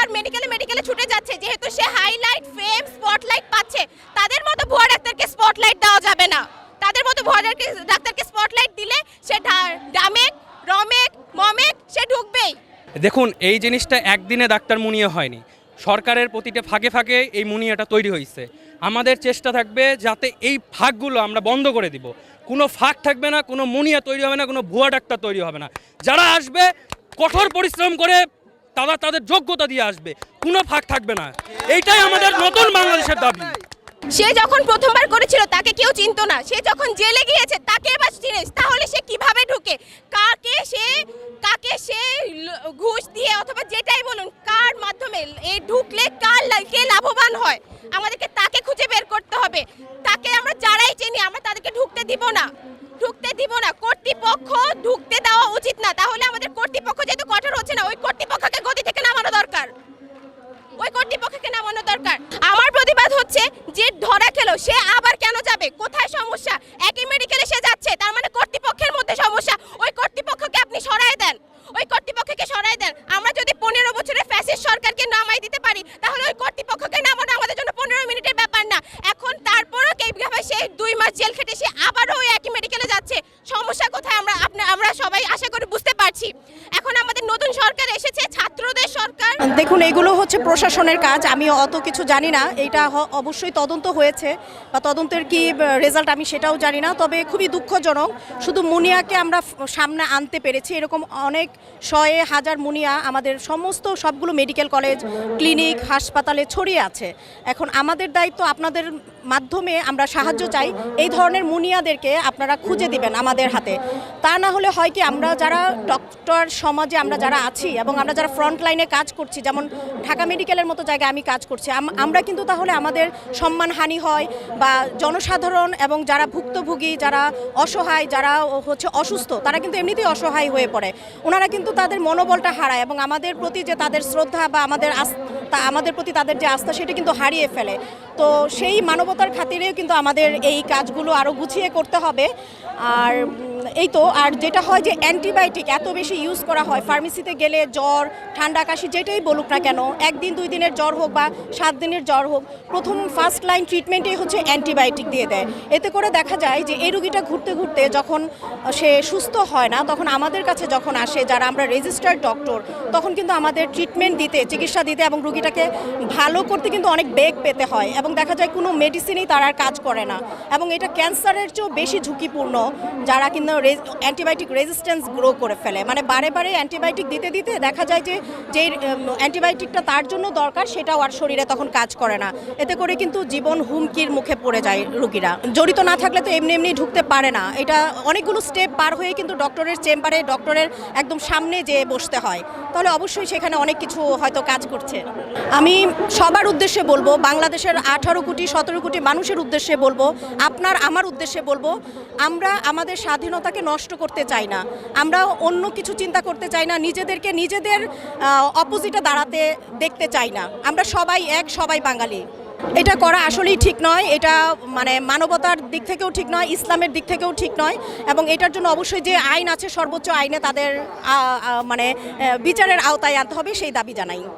বারবার মেডিকেলে মেডিকেলে ছুটে যাচ্ছে। যেহেতু সে হাইলাইট ফেম স্পটলাইট পাচ্ছে। তাদের মতো ভুয়া ডাক্তারকে স্পটলাইট দেওয়া যাবে না। তাদের মতো ভুয়া ডাক্তার- ডাক্তারকে স্পটলাইট দিলে সে ডামেক, রমেক, মমেক, সে ঢুকবেই। দেখুন, এই জিনিসটা একদিনে ডাক্তার মুনিয়ে হয়নি। সরকারের প্রতিটা ফাঁকে ফাঁকে এই মুনিয়াটা তৈরি হয়েছে আমাদের চেষ্টা থাকবে যাতে এই ফাঁকগুলো আমরা বন্ধ করে দিব। কোনো ফাঁক থাকবে না, কোনো মুনিয়া তৈরি হবে না, কোনো ভুয়া ডাক্তার তৈরি হবে না। যারা আসবে, কঠোর পরিশ্রম করে তারা তাদের যোগ্যতা দিয়ে আসবে। কোনো ফাঁক থাকবে না। এইটাই আমাদের নতুন বাংলাদেশের দাবি। সে যখন প্রথমবার করেছিল, তাকে কেউ চিনতো না। সে যখন জেলে গিয়েছে, তাকে এবার চিনিস। তাহলে সে কীভাবে ঢুকে? কাকে সে কাকে সে ঘুষ দিয়ে, অথবা যেটাই বলুন, কার মাধ্যমে এ ঢুকলে কার কে লাভবান হয়? আমাদেরকে তাকে খুঁজে বের করতে হবে। তাকে আমরা যারাই চিনি, আমরা তাদেরকে ঢুকতে দিব না। ঢুকতে দিব না। কর্তৃপক্ষ ঢুকতে দেওয়া উচিত না তাহলে আমাদের কর্তৃপক্ষ যেহেতু কঠোর হচ্ছে না ওই কর্তৃপক্ষকে গদি থেকে নামানো দরকার ওই কর্তৃপক্ষকে নামানো দরকার আমার প্রতিবাদ হচ্ছে যে ধরা খেলো সে আবার কেন যাবে কোথায় সমস্যা একই মেডিকেলে সে যাচ্ছে তার মানে কর্তৃপক্ষের মধ্যে সমস্যা ওই কর্তৃপক্ষকে আপনি সরায় দেন ওই কর্তৃপক্ষকে সরায় দেন আমরা যদি পনেরো বছরের ফ্যাসিস্ট সরকারকে নামাই দিতে পারি তাহলে ওই কর্তৃপক্ষকে নামানো আমাদের জন্য পনেরো মিনিটের ব্যাপার না এখন তারপরও এইভাবে সে দুই মাস জেল খেটে সে আবারও ওই একই মেডিকেলে যাচ্ছে সমস্যা কোথায় আমরা আপনি আমরা সবাই আশা করি বুঝতে পারছি এখন আমাদের নতুন সরকার এসেছে ছাত্রদের সরকার দেখুন, এগুলো হচ্ছে প্রশাসনের কাজ। আমি অত কিছু জানি না। এটা অবশ্যই তদন্ত হয়েছে বা তদন্তের কি রেজাল্ট আমি সেটাও জানি না। তবে খুবই দুঃখজনক, শুধু মুনিয়াকে আমরা সামনে আনতে পেরেছি। এরকম অনেক শয়ে হাজার মুনিয়া আমাদের সমস্ত সবগুলো মেডিকেল কলেজ ক্লিনিক হাসপাতালে ছড়িয়ে আছে। এখন আমাদের দায়িত্ব আপনাদের মাধ্যমে আমরা সাহায্য চাই। এই ধরনের মুনিয়াদেরকে আপনারা খুঁজে দিবেন আমাদের হাতে। তা না হলে হয় কি, আমরা যারা ডক্টর সমাজে আমরা যারা আছি এবং আমরা যারা ফ্রন্ট লাইনে কাজ করছি, যেমন ঢাকা মেডিকেলের মতো জায়গায় আমি কাজ করছি। আমরা কিন্তু তাহলে আমাদের সম্মানহানি হয় বা জনসাধারণ এবং যারা ভুক্তভোগী, যারা অসহায়, যারা হচ্ছে অসুস্থ, তারা কিন্তু এমনিতেই অসহায় হয়ে পড়ে। ওনারা কিন্তু তাদের মনোবলটা হারায় এবং আমাদের প্রতি যে তাদের শ্রদ্ধা বা আমাদের তা, আমাদের প্রতি তাদের যে আস্থা, সেটা কিন্তু হারিয়ে ফেলে। তো সেই মানবতার খাতিরেও কিন্তু আমাদের এই কাজগুলো আরও গুছিয়ে করতে হবে। আর এই তো, আর যেটা হয় যে অ্যান্টিবায়োটিক এত বেশি ইউজ করা হয় ফার্মেসিতে গেলে জ্বর, ঠান্ডা কাশি, যেটাই বলুক না কেন? একদিন, দুই দিনের জ্বর হোক বা সাত দিনের জ্বর হোক, প্রথম ফার্স্ট লাইন ট্রিটমেন্টেই হচ্ছে অ্যান্টিবায়োটিক দিয়ে দেয়। এতে করে দেখা যায় যে এই রুগীটা ঘুরতে ঘুরতে যখন সে সুস্থ হয় না, তখন আমাদের কাছে যখন আসে, যারা আমরা রেজিস্টার্ড ডক্টর তখন কিন্তু আমাদের ট্রিটমেন্ট দিতে, চিকিৎসা দিতে এবং রুগীটাকে ভালো করতে কিন্তু অনেক বেগ পেতে হয় এবং দেখা যায় কোনো মেডিসিনই তার আর কাজ করে না। এবং এটা ক্যান্সারের চেয়েও বেশি ঝুঁকিপূর্ণ, যারা কিন্তু অ্যান্টিবায়োটিক রেজিস্ট্যান্স গ্রো করে ফেলে। মানে বারে বারে অ্যান্টিবায়োটিক দিতে দিতে দেখা যায় যে যে অ্যান্টিবায়োটিকটা তার জন্য দরকার, সেটাও আর শরীরে তখন কাজ করে না। এতে করে কিন্তু জীবন হুমকির মুখে পড়ে যায় রুগীরা। জড়িত না থাকলে তো এমনি এমনি ঢুকতে পারে না। এটা অনেকগুলো স্টেপ পার হয়ে কিন্তু ডক্টরের চেম্বারে ডক্টরের একদম সামনে যেয়ে বসতে হয়। তাহলে অবশ্যই সেখানে অনেক কিছু হয়তো কাজ করছে। আমি সবার উদ্দেশ্যে বলব, বাংলাদেশের আঠারো কোটি, সতেরো কোটি মানুষের উদ্দেশ্যে বলব, আপনার, আমার উদ্দেশ্যে বলব, আমরা আমাদের স্বাধীনতাকে নষ্ট করতে চাই না। আমরা অন্য কিছু চিন্তা করতে চাই না। নিজেদেরকে নিজেদের অপোজিটে দাঁড়াতে দেখতে চাই না। আমরা সবাই এক, সবাই বাঙালি। এটা করা আসলেই ঠিক নয়। এটা মানে মানবতার দিক থেকেও ঠিক নয়, ইসলামের দিক থেকেও ঠিক নয়। এবং এটার জন্য অবশ্যই যে আইন আছে, সর্বোচ্চ আইনে তাদের মানে বিচারের আওতায় আনতে হবে, সেই দাবি জানাই।